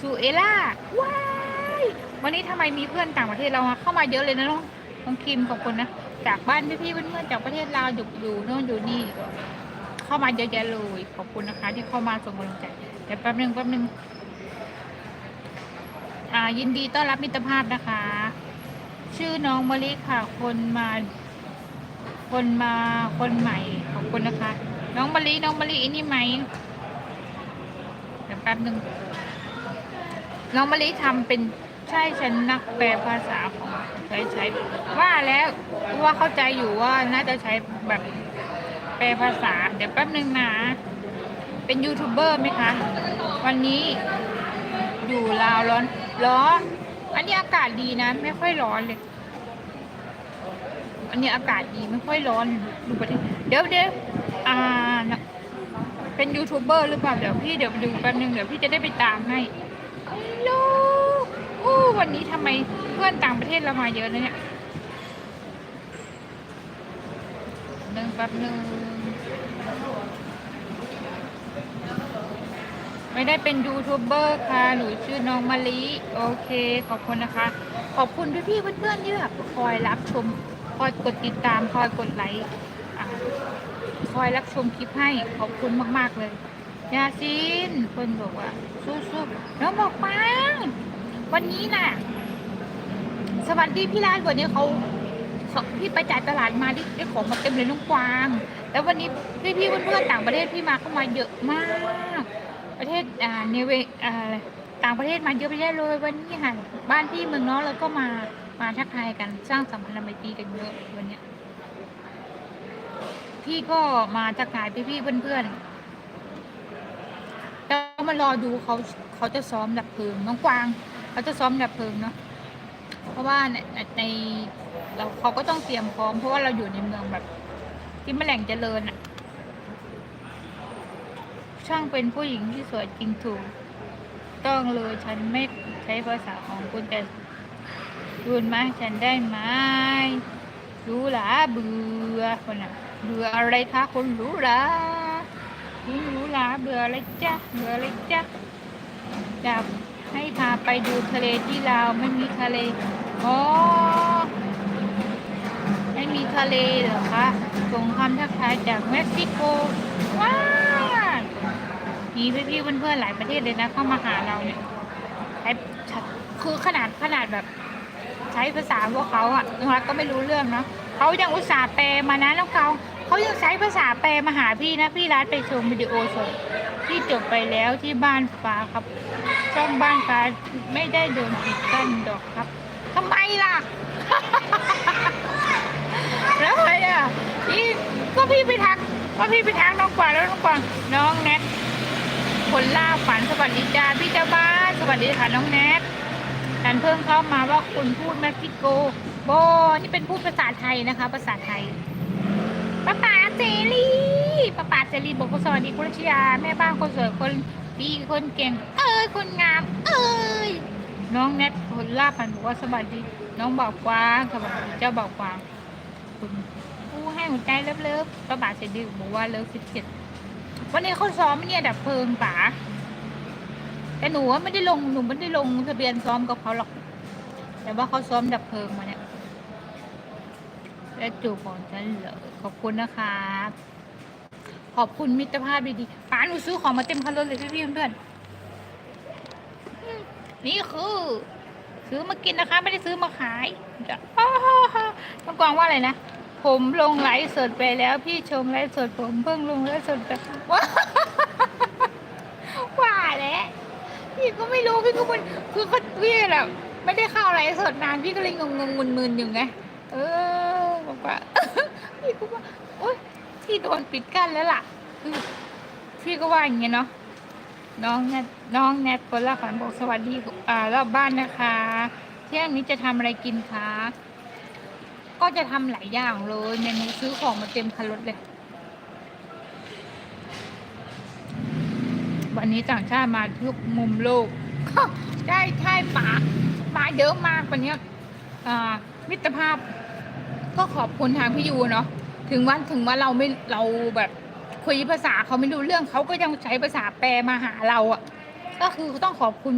ซูเอล่าว้ายวันนี้ทำไมมีเพื่อนต่างประเทศเราเข้ามาเยอะเลยนะน้องน้องคิมขอบคุณนะจากบ้านพี่ๆเพื่อนๆจากประเทศลาวอยู่อยู่โน่นอยู่นี่เข้ามาเยอะแยะเลยขอบคุณนะคะ ที่เข้ามาส่งกำลังใจเดี๋ยวแป๊บนึงแป๊บนึงอ่ายินดีต้อนรับมิตรภาพนะคะ ชื่อน้องมะลิค่ะ คนมา คนมาคนใหม่ขอบคุณนะคะ น้องมะลิน้องมะลิอันนี้ไหมเดี๋ยวแป๊บนึง น้องมะลิทำเป็นใช่ฉันนักแปลภาษาของใช้ใช้ว่าแล้วว่าเข้าใจอยู่ว่าน่าจะใช้แบบแปลภาษา เดี๋ยวแป๊บนึงนะเป็นยูทูบเบอร์ไหมคะ วันนี้อยู่ลาวร้อนร้อนอันนี้อากาศดีนะ ไม่ค่อยร้อนเลยอันนี้อากาศดีไม่ค่อยร้อนดูประเทศเดี๋ยวเดี๋ยวอ่านะเป็นยูทูบเบอร์หรือเปล่าเดี๋ยวพี่เดี๋ยวดูแป๊บนึงเดี๋ยวพี่จะได้ไปตามให้ อู้วันนี้ทำไมเพื่อนต่างประเทศเรามาเยอะนะเนี่ยหนึ่งแป๊บหนึ่งไม่ได้เป็นยูทูบเบอร์ค่ะ หนูชื่อน้องมะลิ โอเค ขอบคุณนะคะ ขอบคุณพี่ๆเพื่อนๆที่แบบคอยรับชม คอยกดติดตาม คอยกดไลค์คอยรับชมคลิปให้ ขอบคุณมากๆเลย ยาซินคนบอกว่าสู้ๆน้องบอกปัง วันนี้น่ะ สวัสดีพี่ร้านวันนี้เขาพี่ไปจ่ายตลาดมาได้ได้ของมาเต็มเลยน้องกวาง แล้ววันนี้พี่พี่เพื่อนๆต่างประเทศพี่มาเข้ามาเยอะมาก ประเทศอ่าเนเวอ่าต่างประเทศมาเยอะไปเยอะเลย วันนี้ค่ะบ้านพี่เมืองน้องแล้วก็มามาทักทายกันสร้างสัมพันธ์ไมตรีกันเยอะวันเนี้ยพี่ก็มาทักทายพี่ๆเพื่อนๆแล้วมารอดูเขาเขาจะซ้อมดับเพลิงน้องกวาง เขาจะซ้อมดับเพลิงเนาะเพราะว่าในในเราเขาก็ต้องเตรียมพร้อม เพราะว่าเราอยู่ในเมืองแบบ ที่แมลงเจริญอะช่างเป็นผู้หญิงที่สวยจริงถูก ต้องเลยฉันไม่ใช้ภาษาของคุณแต่ดูนมาให้ฉันได้ไหมรู้หลาเบื่อคนน่ะเบื่ออะไรคะคนรู้หลาคุณรู้หลาเบื่ออะไรจ๊ะเบื่ออะไรจ๊ะอยาก ให้พาไปดูทะเลที่ลาวไม่มีทะเลอ๋อไม่มีทะเลเหรอคะส่งคำทักทายจากเม็กซิโก ว้าวมีพี่ๆเพื่อนๆหลายประเทศเลยนะเข้ามาหาเราเนี่ยใช้คือขนาดขนาดแบบ ใช้ภาษาพวกเขาอะน้องรักก็ไม่รู้เรื่องเนาะเขายังอุตส่าห์แปลมานะน้องเขาเขายังใช้ภาษาแปลมาหาพี่นะพี่รัฐไปชมวิดีโอสด ที่จบไปแล้วที่บ้านฟ้าครับ ช่องบ้านฟ้าไม่ได้โดนปิดกั้นดอกครับทำไมล่ะ แล้วไงอะพี่ก็พี่ไปทักก็พี่ไปทักน้องกวางแล้วน้องกวางน้องแนทคนล่าฝันสวัสดีจ้าพี่เจ้าบ้านสวัสดีค่ะน้องแนทฉันเพิ่งเข้ามาว่าคุณพูดเม็กซิโกโบนี่เป็นพูดภาษาไทยนะคะ ภาษาไทยป้าป๋าเจลี ป้าป๋าเจลีบอกว่าสวัสดีคุณรัชยาแม่บ้านคนสวยคนดีคนเก่ง เอ้ยคนงาม เอ้ยน้องแนทคนล่าพันบอกว่าสวัสดี น้องบอกกวางสวัสดีเจ้าบอกกวางคุณผู้ให้หัวใจเลิฟๆป้าป๋าเจลีบอกว่าเลิฟสิบเจ็ดวันนี้เขาซ้อมเนี่ยดับเพลิงป๋าแต่หนูว่าไม่ได้ลงหนูไม่ได้ลงทะเบียนซ้อมกับเขาหรอก แต่ว่าเขาซ้อมดับเพลิงมาเนี่ยและจูบของฉันเหรอขอบคุณนะคะ ขอบคุณมิตรภาพดีๆป๋าหนูซื้อของมาเต็มคันรถเลยพี่ๆเพื่อนๆนี่คือซื้อมากินนะคะ ไม่ได้ซื้อมาขายจะอ้าวต้องกวางว่าอะไรนะ ผมลงไลฟ์สดไปแล้วพี่ชมไลฟ์สดผมเพิ่งลงไลฟ์สดไปว้าว่าแล้วพี่ก็ไม่รู้พี่ก็มันคือเขาพี่แบบไม่ได้เข้าอะไรสดนานพี่ก็เลยงงงมึนมึนๆอยู่ไงเออบอกว่าพี่ก็ว่าโอ๊ย พี่โดนปิดกั้นแล้วล่ะคือพี่ก็ว่าอย่างเงี้ยเนาะน้องแนทน้องแนทคนละฝันบอกสวัสดีอ่ารอบบ้านนะคะ เที่ยงนี้จะทำอะไรกินคะก็จะทำหลายอย่างเลยเมนูซื้อของมาเต็มคันรถเลย วันนี้ต่างชาติมาทุกมุมโลกใช่ใช่ป่ามาเยอะมากวันนี้อ่ามิตรภาพ ก็ขอบคุณทางพี่ยูเนาะ ถึงว่าถึงว่าเราไม่เราแบบคุยภาษาเขาไม่รู้เรื่องเขาก็ยังใช้ภาษาแปลมาหาเราอะก็คือต้องขอบคุณ